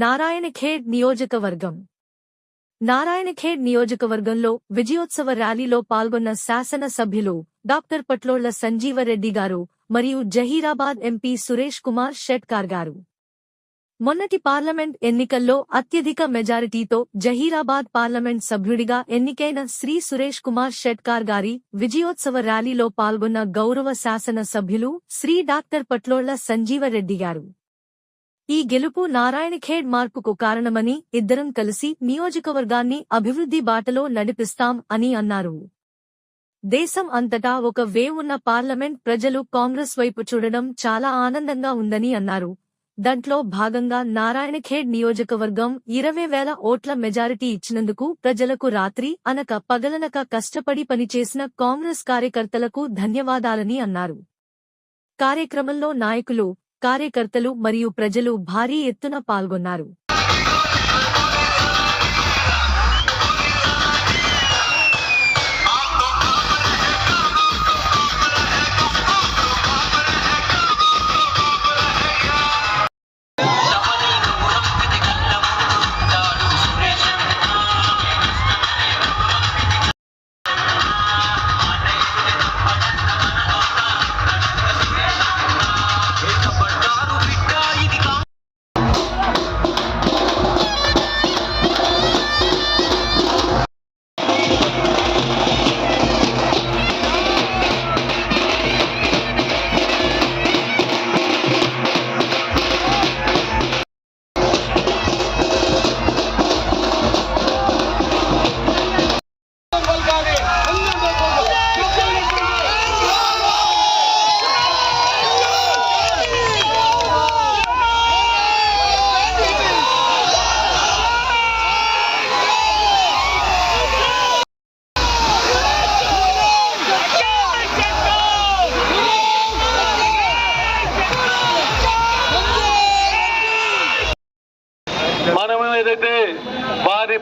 నారాయణఖేడ్ నియోజకవర్గం. నారాయణఖేడ్ నియోజకవర్గంలో విజయోత్సవ ర్యాలీలో పాల్గొన్న శాసన సభ్యులు డాక్టర్ పట్లోళ్ళ సంజీవరెడ్డి గారు మరియు జహీరాబాద్ ఎంపీ సురేష్ కుమార్ షెట్కార్ గారు. మొన్నటి పార్లమెంట్ ఎన్నికల్లో అత్యధిక మెజారిటీతో జహీరాబాద్ పార్లమెంట్ సభ్యుడిగా ఎన్నికైన శ్రీ సురేష్ కుమార్ షెట్కార్ గారి విజయోత్సవ ర్యాలీలో పాల్గొన్న గౌరవ శాసన సభ్యులు శ్రీ డాక్టర్ పట్లోళ్ళ సంజీవరెడ్డి గారు. ఈ గెలుపు నారాయణఖేడ్ మార్పుకు కారణమని ఇద్దరం కలిసి నియోజకవర్గాన్ని అభివృద్ధి బాటలో నడిపిస్తాం అని అన్నారు. దేశం అంతటా ఒక వేవ్ ఉన్న పార్లమెంట్ ప్రజలు కాంగ్రెస్ వైపు చూడడం చాలా ఆనందంగా ఉందని అన్నారు. దాంట్లో భాగంగా నారాయణఖేడ్ నియోజకవర్గం ఇరవై వేల ఓట్ల మెజారిటీ ఇచ్చినందుకు ప్రజలకు రాత్రి అనక పగలనక కష్టపడి పనిచేసిన కాంగ్రెస్ కార్యకర్తలకు ధన్యవాదాలని అన్నారు. కార్యక్రమంలో నాయకులు కార్యకర్తలు మరియు ప్రజలు భారీ ఎత్తున పాల్గొన్నారు.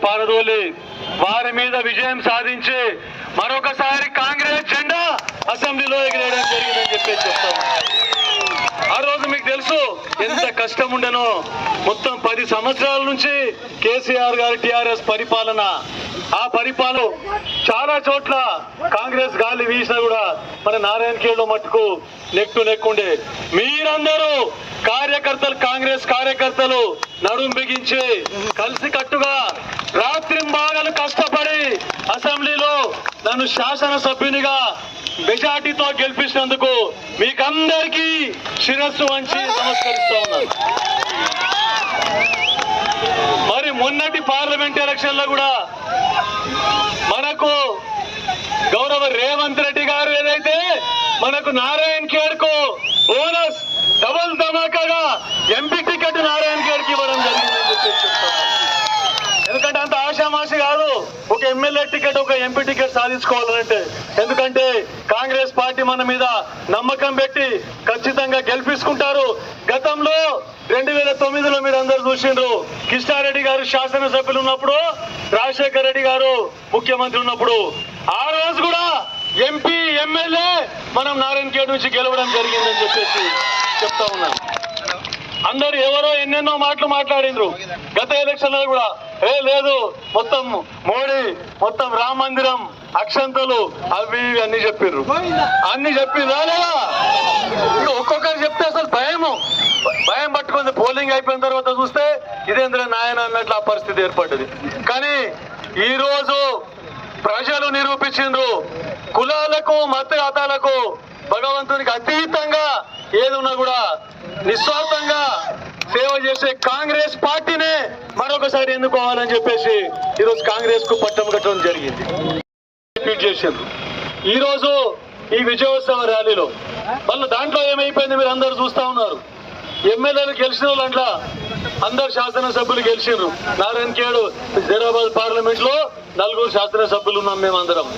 పారదోలి. వారి మీద విజయం సాధించి మరొకసారి కాంగ్రెస్ జెండా అసెంబ్లీలో ఎగిరేయడం జరిగిందని చెప్పేసి చెప్తాను ఎంత కష్టం ఉండనో మొత్తం పది సంవత్సరాల నుంచి కేసీఆర్ గారి టిఆర్ఎస్ పరిపాలన. ఆ పరిపాలన చాలా చోట్ల కాంగ్రెస్ గాలి వీసినా కూడా మన నారాయణ ఖేడ్ మట్టుకు నెక్ నెక్కుండే. మీరందరూ కార్యకర్తలు కాంగ్రెస్ కార్యకర్తలు నడుం బిగించి కలిసి కట్టుగా రాత్రింబాగలు కష్టపడి అసెంబ్లీలో నన్ను శాసనసభ్యునిగా మెజార్టీతో గెలిపించినందుకు మీకందరికీ శిరస్సు వంచి నమస్కరిస్తా ఉన్నాను. మరి మొన్నటి పార్లమెంట్ ఎలక్షన్లో కూడా మనకు గౌరవ రేవంత్ రెడ్డి గారు ఏదైతే మనకు నారాయణ ఖేడ్కు కు బోనస్ డబుల్ ధమాకాగా ఎంపీ టికెట్ నారాయణ ఖేడ్కి ఇవ్వడం జరిగిందని చెప్పేసి చెప్తాను. ఎందుకంటే అంత ఆశామాషి కాదు ఒక ఎమ్మెల్యే టికెట్ ఒక ఎంపీ టికెట్ సాధించుకోవాలంటే. ఎందుకంటే కాంగ్రెస్ పార్టీ మన మీద నమ్మకం పెట్టి ఖచ్చితంగా గెలిపించుకుంటారు. గతంలో రెండు వేల తొమ్మిదిలో మీరు అందరు చూసిండ్రు కిష్టారెడ్డి గారు శాసనసభ్యులు ఉన్నప్పుడు రాజశేఖర రెడ్డి గారు ముఖ్యమంత్రి ఉన్నప్పుడు. ఆ రోజు కూడా ఎంపీ ఎమ్మెల్యే మనం నారాయణ ఖేడ్ నుంచి గెలవడం జరిగిందని చెప్పేసి చెప్తా ఉన్నాను. అందరు ఎవరో ఎన్నెన్నో మాటలు మాట్లాడిండ్రు. గత ఎలక్షన్లో కూడా ఏ లేదు మొత్తం మోడీ మొత్తం రామ మందిరం అక్షంతలు అవి ఇవి అన్ని చెప్పిర్రు. అన్ని చెప్పిండ్రా లేదా? ఒక్కొక్కరు చెప్తే అసలు భయము భయం పట్టుకుంది. పోలింగ్ అయిపోయిన తర్వాత చూస్తే ఇదేంద్ర నాయన అన్నట్లు ఆ పరిస్థితి ఏర్పడ్డది. కానీ ఈ రోజు ప్రజలు నిరూపించిండ్రు. కులాలకు మత మతాలకు భగవంతునికి అతీతంగా ఏది ఉన్నా కూడా నిస్వార్థంగా సేవ చేసే కాంగ్రెస్ పార్టీనే మరొకసారి ఎన్నుకోవాలని చెప్పేసి ఈరోజు కాంగ్రెస్కు పట్టం కట్టడం జరిగింది. రిపీట్ చేసిండ్రు ఈరోజు ఈ విజయోత్సవ ర్యాలీలో మళ్ళీ దాంట్లో ఏమైపోయింది మీరు అందరు చూస్తా ఉన్నారు. ఎమ్మెల్యేలు గెలిచిన వాళ్ళంట్లో అందరు శాసనసభ్యులు గెలిచిండ్రు నారాయణ కేడు హైదరాబాద్ పార్లమెంట్లో నలుగురు శాసనసభ్యులు ఉన్నాం మేమందరం.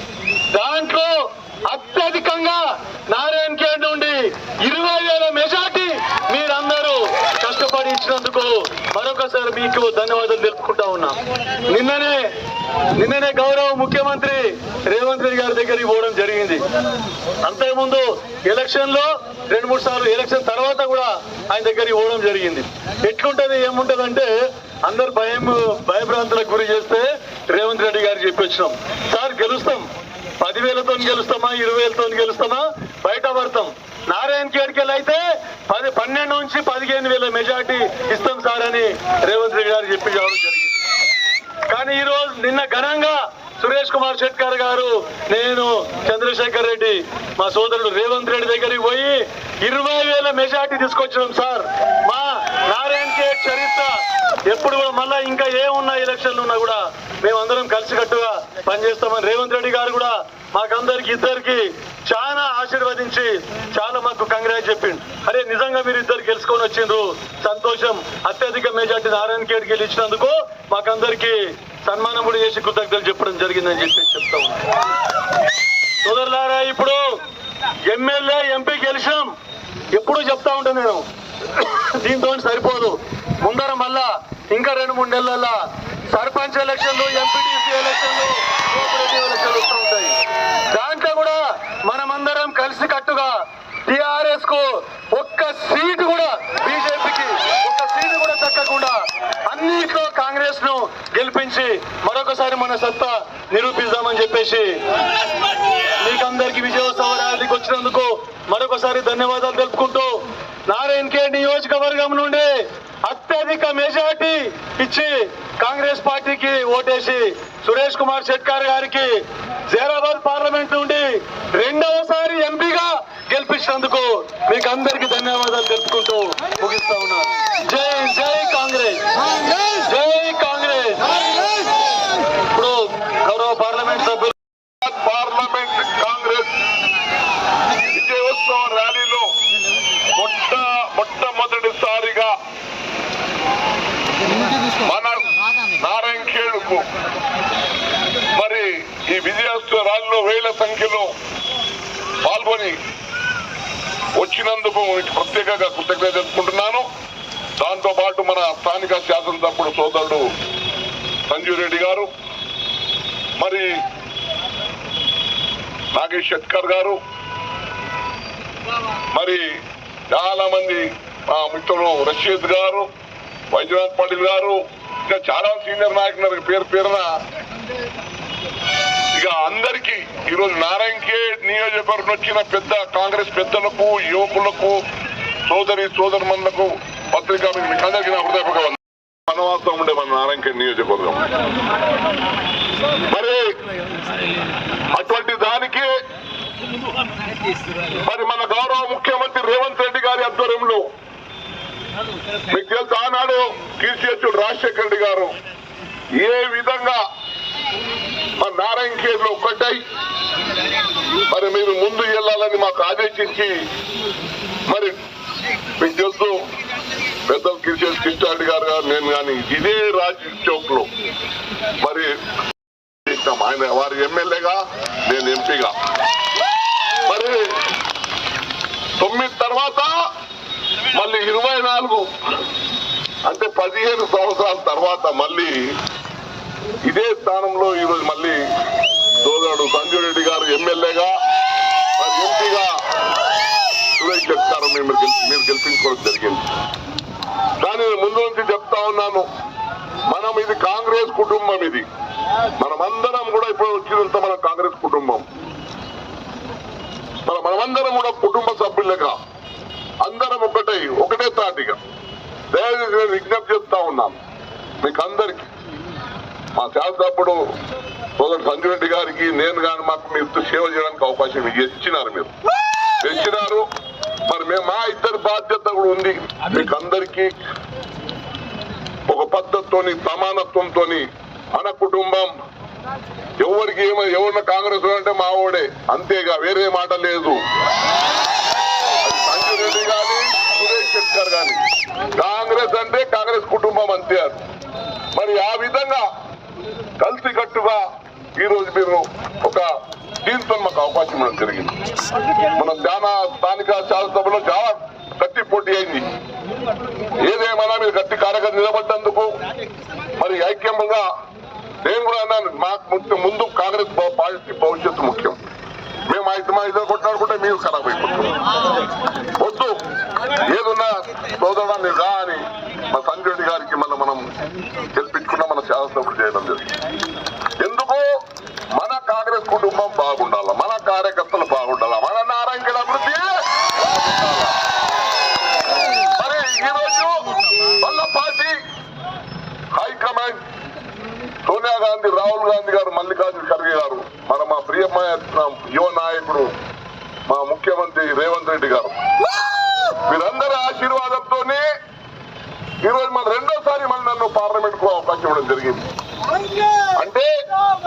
దాంట్లో అత్యధికంగా నారాయణ ఖేడ్ నుండి ఇరవై వేల మెజార్టీ మీరందరూ కష్టపడి ఇచ్చినందుకు మరొకసారి మీకు ధన్యవాదాలు తెలుపుకుంటా ఉన్నా. నిన్ననే నిన్ననే గౌరవ ముఖ్యమంత్రి రేవంత్ రెడ్డి గారి దగ్గరికి పోవడం జరిగింది. అంతకుముందు ఎలక్షన్లో రెండు మూడు సార్లు ఎలక్షన్ తర్వాత కూడా ఆయన దగ్గరికి పోవడం జరిగింది. ఎట్లుంటది ఏముంటది అంటే అందరు భయం భయభ్రాంతులకు గురి చేస్తే రేవంత్ రెడ్డి గారు చెప్పొచ్చినాం. సార్ గెలుస్తాం. పదివేలతో గెలుస్తామా? ఇరవై వేలతో గెలుస్తామా? బయట పడతాం. నారాయణ కేడికెళ్ళి అయితే పది పన్నెండు నుంచి పదిహేను వేల మెజార్టీ ఇస్తాం సార్ అని రేవంత్ రెడ్డి గారు చెప్పి చెప్పడం జరిగింది. కానీ ఈరోజు నిన్న ఘనంగా సురేష్ కుమార్ షెట్కర్ గారు నేను చంద్రశేఖర్ రెడ్డి మా సోదరుడు రేవంత్ రెడ్డి దగ్గరికి పోయి ఇరవై వేల మెజార్టీ తీసుకొచ్చినాం సార్. మా నారాయణ కేడ్ చరిత్ర ఎప్పుడు కూడా మళ్ళా ఇంకా ఏమున్నా ఎలక్షన్లు ఉన్నా కూడా మేమందరం కలిసికట్టుగా పనిచేస్తామని రేవంత్ రెడ్డి గారు కూడా మాకందరికి ఇద్దరికి చాలా ఆశీర్వదించి చాలా మాకు కంగ్రాట్ చెప్పిండు. అరే నిజంగా మీరు ఇద్దరు గెలుచుకొని వచ్చిండ్రు. సంతోషం. అత్యధిక మెజార్టీ నారాయణ ఖేడ్కి వెళ్ళి ఇచ్చినందుకు మాకందరికి సన్మానం కూడా చేసి కృతజ్ఞతలు చెప్పడం జరిగిందని చెప్పి చెప్తా ఉన్నా. సోదరులారా ఇప్పుడు ఎమ్మెల్యే ఎంపీ గెలిచాం. ఎప్పుడూ చెప్తా ఉంటాను నేను. దీంతో సరిపోదు. ముందర మళ్ళా ఇంకా రెండు మూడు నెలల సర్పంచ్ ఎలక్షన్లు ఎంపీటీసీ ఎలక్షన్లు కోఆపరేటివ్ ఎలక్షన్లు వస్తూ ఉంటాయి. దాంట్లో కూడా మనమందరం కలిసి కట్టుగా టిఆర్ఎస్కు ఒక్క సీటు కూడా బీజేపీకి ఒక్క సీటు కూడా దక్కకుండా అన్నిట్లో కాంగ్రెస్ను గెలిపించి మరొకసారి మన సత్తా నిరూపిద్దామని చెప్పేసి మీకందరికి విజయోత్సవ ర్యాలీకి వచ్చినందుకు మరొకసారి ధన్యవాదాలు తెలుపుకుంటూ నారాయణ కే నియోజకవర్గం నుండి అత్యధిక మెజార్టీ ఇచ్చి కాంగ్రెస్ పార్టీకి ఓటేసి సురేష్ కుమార్ షెట్కార్ గారికి జైరాబాద్ పార్లమెంట్ నుండి రెండవసారి ఎంపీగా గెలిపించినందుకు మీకు అందరికి ధన్యవాదాలు తెలుపుకుంటూ ముగిస్తా ఉన్నాను జై జై కాంగ్రెస్ జై కాంగ్రెస్ ఇప్పుడు గౌరవ పార్లమెంట్ సభ్యులు పార్లమెంట్ కాంగ్రెస్ విజయోత్సవ ర్యాలీలో మొట్ట మొట్టమొదటిసారిగా మన నారాయణ ఖేడ్కు మరి ఈ విజయోత్సవ ర్యాలీలో వేల సంఖ్యలో పాల్గొని వచ్చినందుకు మీకు ప్రత్యేకంగా కృతజ్ఞత తెలుసుకుంటున్నాను దాంతో పాటు మన స్థానిక శాసనసభ్యుడు సోదరుడు సంజీవ్ రెడ్డి గారు మరి నాగేష్ శెట్కర్ గారు మరి చాలా మంది మా మిత్రులు రషీద్ గారు వైద్యనాథ్ పాటిల్ గారు ఇంకా చాలా సీనియర్ నాయకులు పేరు పేరున ఇక అందరికీ ఈరోజు నారాయణ కే నియోజకవర్గం వచ్చిన పెద్ద కాంగ్రెస్ పెద్దలకు యువకులకు సోదరి సోదరుమణులకు పత్రికా మీకు అందరికీ నా హృదయపూర్వక వనవాసం ఉండే మన నారాయణ నియోజకవర్గం. మరి అటువంటి దానికి మరి మన గౌరవ ముఖ్యమంత్రి రేవంత్ రెడ్డి గారి ఆధ్వర్యంలో మీకు తెలుసు ఆనాడు కీర్తియచ్చుడు రాజశేఖర రెడ్డి గారు ఏ విధంగా మన నారాయణ కేసులో ఒక్కటై మరి మీరు ముందు వెళ్ళాలని మాకు ఆదేశించి మరి మీకు తెలుసు పెద్దలు కిరిచేసి కృష్ణారెడ్డి గారు గారు నేను కానీ ఇదే రాజ్ చౌక్లో మరి ఆయన వారి ఎమ్మెల్యేగా నేను ఎంపీగా. మరి తొమ్మిది తర్వాత మళ్ళీ ఇరవై నాలుగు అంటే పదిహేను సంవత్సరాల తర్వాత మళ్ళీ ఇదే స్థానంలో ఈరోజు మళ్ళీ సోదరుడు సంజయ్ రెడ్డి గారు ఎమ్మెల్యేగా మరి ఎంపీగా సురేష్ చెప్తారు మీరు మీరు గెలిపించుకోవడం జరిగింది. కానీ ముందు నుంచి చెప్తా ఉన్నాను మనం ఇది కాంగ్రెస్ కుటుంబం ఇది. మనమందరం కూడా ఇప్పుడు వచ్చినంత మన కాంగ్రెస్ కుటుంబం. మన మనమందరం కూడా కుటుంబ సభ్యులుగా అందరం ఒకటై ఒకటే తాటిగా. దయచేసి నేను విజ్ఞప్తి చెప్తా ఉన్నాను మీకు అందరికి. మా శాసనప్పుడు సోదరు సంజయ్ రెడ్డి గారికి నేను కానీ మాకు మీరు సేవ చేయడానికి అవకాశం ఇచ్చినారు మీరు. తెచ్చినారు మరి మేము మా ఇద్దరి బాధ్యత కూడా ఉంది. మీకు అందరికీ ఒక పద్ధతితోని సమానత్వంతోని మన కుటుంబం. ఎవరికి ఏమో ఎవరిన కాంగ్రెస్ అంటే మా ఓడే. అంతేగా వేరే మాట లేదు. సంజయ్ రెడ్డి గాని సురేష్ శెట్కర్ గాని. కాంగ్రెస్ అంటే కాంగ్రెస్ కుటుంబం అంతే అది. మరి ఆ విధంగా కలిసి కట్టుగా ఈ రోజు మీరు ఒక దీంతో మాకు అవకాశం ఇవ్వడం జరిగింది. మన చాలా స్థానిక శాసనసభలో చాలా గట్టి పోటీ అయింది. ఏదేమైనా మీరు గట్టి కార్యకర్త నిలబడ్డందుకు మరి ఐక్యంగా నేను కూడా అన్నాను మాకు ముందు- ముందు కాంగ్రెస్ పార్టీ భవిష్యత్తు ముఖ్యం. మేము మా మా ఇద్దరు కొట్లాడుకుంటే మీరు ఖరాబ్ అయిపోతుంది వద్దు. ఏదున్నా సోదరుడాన్ని రా అని మా సంజయ్ గారికి మళ్ళీ మనం శాసనసభ్యుడు చేయడం జరిగింది ఎందుకు మన కాంగ్రెస్ కుటుంబం బాగుండాల మన కార్యకర్తలు బాగుండాల మన నారాయణ అభివృద్ధి బాగుండాలా. మరి ఈరోజు వాళ్ళ party high command Sonia Gandhi Rahul Gandhi garu Mallikarjun Kharge గారు మన మా ప్రియమైన యువ నాయకుడు మా ముఖ్యమంత్రి రేవంత్ రెడ్డి గారు వీరందరి ఆశీర్వాదంతోనే ఈరోజు మన రెండోసారి మళ్ళీ నన్ను పార్లమెంట్కు అవకాశం ఇవ్వడం జరిగింది. అంటే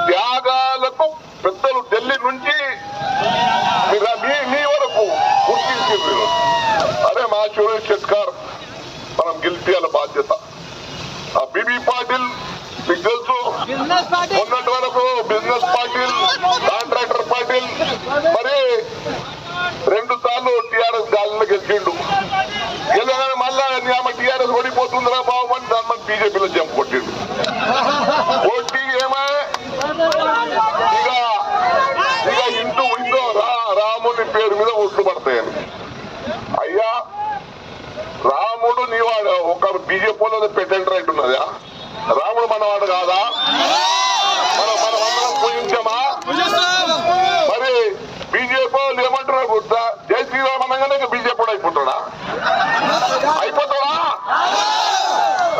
త్యాగాలకు పెద్దలు ఢిల్లీ నుంచి మీ మీ వరకు గుర్తించింది మీరు. అరే మా సురేష్ శెట్కర్ మనం గెలిపియాల బాధ్యత. ఆ బీబీ పాటిల్ మీకు తెలుసు మొన్నటి వరకు బిజినెస్ పాటిల్ కాంట్రాక్టర్ పాటిల్ మరి రెండు సార్లు టీఆర్ఎస్ గాలిలో గెలిచిండు. గెలగానే మళ్ళా ఆమె టీఆర్ఎస్ ఓడిపోతుందిరా బాబు. అని దాని బీజేపీలో జంప్ కొట్టిండు కొట్టి ఏమా? ఇక ఇక ఇంటూ ఇంటూ రా రాముని పేరు మీద ఒట్లు పడతాయని. అయ్యా రాముడు నీవాడు ఒక బీజేపీలో పెట్టండి రైట్ ఉన్నదా? రాముడు మనవాడు కాదా మనం మనం అందరం పూజించామా మరి బీజేపీ వాళ్ళు ఏమంటున్నారు గుర్త జై శ్రీరామ్ అనగానే ఇక బీజేపీ కూడా అయిపోతాడా అయిపోతాడా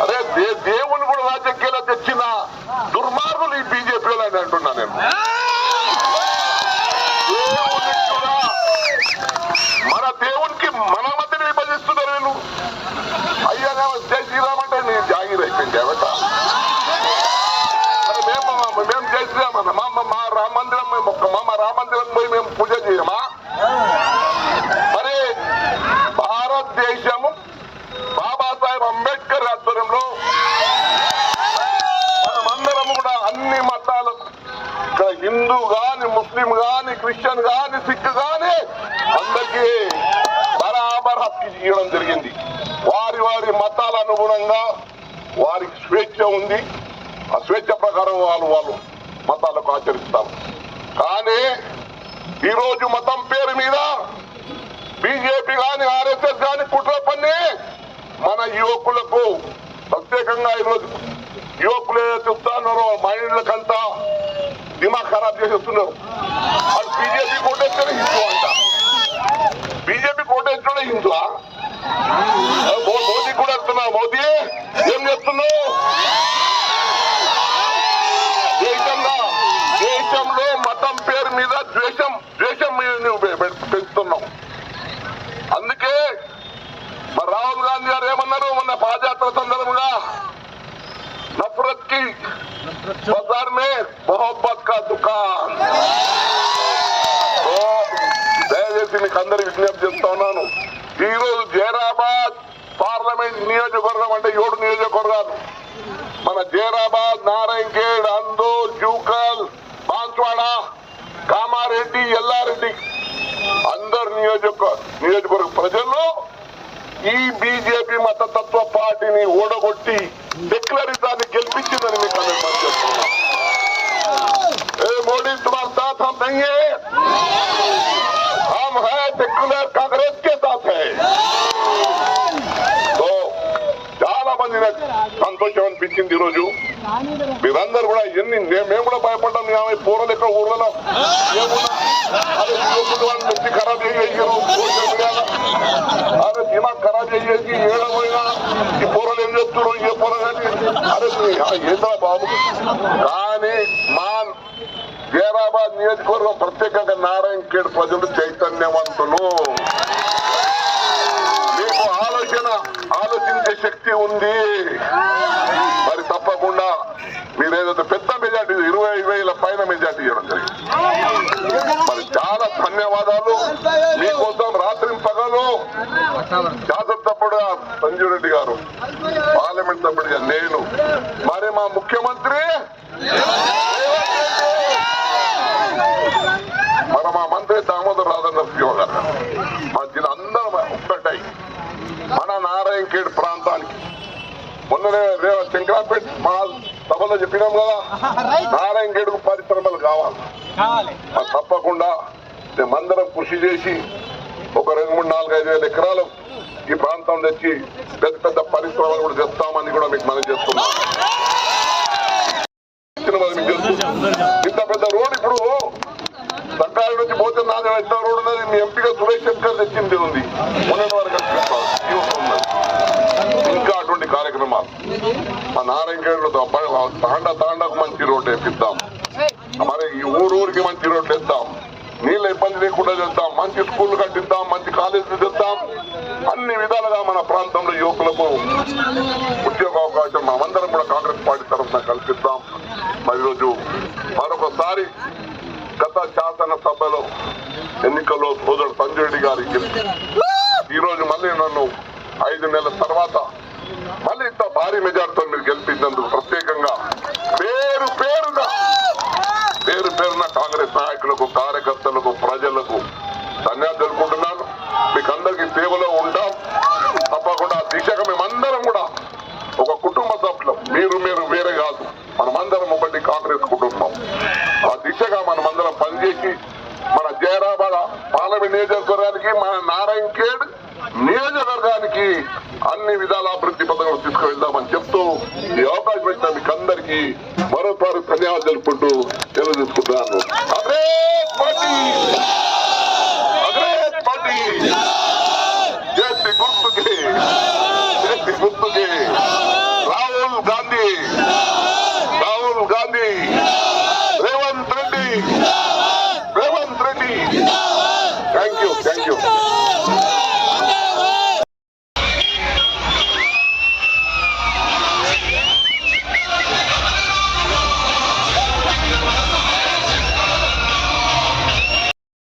అరే దే- దేవుని కూడా రాజకీయాలు తెచ్చిన దుర్మార్గులు ఈ బీజేపీ అని అంటున్నా నేను దేవుని కూడా మన దేవునికి మన మధ్యన విభజిస్తున్నారు వీళ్ళు అయ్యా జై శ్రీరామ్ అంటే నేను జాగిర్ అయిపోయింది ఏమట మరి మేము మేము జై శ్రీరామ్ అన్న మా మా- మా రామ మందిరం మేము ఒక్క మా రామ మందిరం పోయి మేము పూజ చేయమా మరి భారతదేశము బాబాసాహెబ్ అంబేద్కర్ ఆధ్వర్యంలో మనమందరం కూడా అన్ని మతాలకు ఇక్కడ హిందూ గాని ముస్లిం గాని క్రిస్టియన్ గాని సిక్ గాని అందరికీ బరాబర్ హక్కు ఇవ్వడం జరిగింది. వారి వారి మతాల అనుగుణంగా వారికి స్వేచ్ఛ ఉంది. ఆ స్వేచ్ఛ ప్రకారం వాళ్ళు వాళ్ళు మతాలకు ఆచరిస్తారు. కానీ ఈరోజు మతం పేరు మీద బీజేపీ కానీ ఆర్ఎస్ఎస్ కానీ కుట్ర పని మన యువకులకు ప్రత్యేకంగా ఈరోజు యువకులు ఏదైతే ఉన్నారో మైండ్లకంతా దిమాగ్ ఖరాబ్ చేసేస్తున్నారు వాళ్ళు బీజేపీ కోటేస్తేనే హిందూ అంట బీజేపీ కోటేస్తేనే హిందూ మోదీ కూడా వస్తున్నా మోదీ ఏం చేస్తున్నావు దేశంలో దేశంలో మతం పేరు మీద ద్వేషం మీకు అందరి విజ్ఞప్తి చేస్తా ఉన్నాను ఈ రోజు జైరాబాద్ పార్లమెంట్ నియోజకవర్గం అంటే ఏడు నియోజకవర్గాలు మన జైరాబాద్ నారాయణఖేడ్ అందూర్ జూకల్ బాన్స్వాడ కామారెడ్డి ఎల్లారెడ్డి అందరు నియోజక నియోజకవర్గ ప్రజలు ఈ బీజేపీ మతతత్వ పార్టీని ఓడగొట్టి సెక్యులరిజాన్ని గెలిపించిందని మీకు అందరికీ మనం చెప్తున్నాం ఏ మోడీ तुम्हारे साथ हम नहीं है हम है सेक्युलर कांग्रेस के साथ है సో చాలా మంది నాకు సంతోషం అనిపించింది ఈరోజు మీరందరూ కూడా ఎన్ని నే- మేము కూడా భయపడ్డాం యాభై పూర్వలు ఎక్కడ ఊర్లలో ఏమున్నా అదే యువకులు వాళ్ళు నెత్తి ఖరాబ్ చేసేసారు సోషల్ మీడియాలో అరే దిమాగ్ ఖరాబ్ చేసేసి ఏడపోయినా ఈ పూరలు ఏం చెప్తున్నారు ఏ పూర కానీ అరే మీ- ఆ ఏంద్రా బాబు కానీ మా జైరాబాద్ నియోజకవర్గం ప్రత్యేకంగా నారాయణ ఖేడ్ ప్రజలు చైతన్యవంతులు. మీకు ఆలోచన ఆలోచించే శక్తి ఉంది. మరి తప్పకుండా మీరు ఏదైతే పెద్ద మెజార్టీ ఇరవై వేల పైన మెజార్టీ ఇవ్వడం జరిగింది. మరి చాలా ధన్యవాదాలు. మీకోసం రాత్రి పగలు శాసనసభ్యుడుగా సంజీవ్ రెడ్డి గారు పార్లమెంట్ సభ్యుడిగా నేను. మరి మా ముఖ్యమంత్రి మన మా మంత్రి దామోదర్ రాధా నరసింహ గారు మా జిల్లా అందరం ఒక్కటై మన నారాయణఖేడ్ ప్రాంతానికి మొన్ననే శంకరాపేట మా సభలో చెప్పినాం కదా. నారాయణఖేడ్ పరిశ్రమలు కావాలి. తప్పకుండా మేమందరం కృషి చేసి ఒక రెండు మూడు నాలుగు ఐదు వేల ఎకరాలు ఈ ప్రాంతం తెచ్చి పెద్ద పెద్ద పరిశ్రమలు కూడా తెస్తామని కూడా మీకు మనం చేస్తున్నాం. ఇంత పెద్ద రోడ్ ఇప్పుడు సర్కారు నుంచి పోతే నాది ఎంత రోడ్ ఉన్నది. మీ ఎంపీగా సురేష్ శంకర్ తెచ్చింది ఉంది. మొన్నటి వరకు కల్పిస్తారు. ఈ ఊరు ఉన్నది. ఇంకా అటువంటి కార్యక్రమాలు. మా నారాయణగఢ్లో తాండ తాండకు మంచి రోడ్డు వేపిద్దాం. మరి ఈ ఊరు ఊరికి మంచి రోడ్లు వేద్దాం. నీళ్ళ ఇబ్బంది లేకుండా చేద్దాం. మంచి స్కూల్ కట్టిద్దాం. మంచి కాలేజీలు తెద్దాం అన్ని విధాలుగా మన ప్రాంతంలో యువకులకు ఉద్యోగ అవకాశం మనమందరం కూడా కాంగ్రెస్ పార్టీ తరఫున కల్పిద్దాం. మరి ఈరోజు మరొకసారి గత శాసనసభలో ఎన్నికల్లో సోదరుడు సంజయ్ రెడ్డి గారికి ఈరోజు ఈ రోజు మళ్ళీ నన్ను ఐదు నెలల తర్వాత మళ్ళీ ఇంత భారీ మెజార్టీతో మీరు గెలిపించినందుకు ప్రత్యేకంగా పేరు పేరుగా పేరు పేరున కాంగ్రెస్ నాయకులకు కార్యకర్తలకు ప్రజలకు ధన్యవాదాలు తెలుపుకుంటున్నాను. మీకు అందరికీ సేవలో ఉంటాం. తప్పకుండా దిశగా మేమందరం కూడా ఒక కుటుంబ సభ్యులం. మీరు మీరు వేరే కాదు. మనమందరం ఒకటి కాంగ్రెస్ కుటుంబం. ఆ దిశగా మనమందరం పనిచేసి మన జయరాబాద్ పార్లమెంట్ నియోజకవర్గానికి మన నారాయణ ఖేడ్ నియోజకవర్గానికి అన్ని విధాల అభివృద్ధి పథకాలు తీసుకువెళ్దామని చెప్తూ ఈ అవకాశం ఇచ్చిన మీకు అందరికీ ప్రభుత్వానికి ధన్యవాదాలు తెలుపుకుంటూ తెలియజేసుకుంటున్నాను.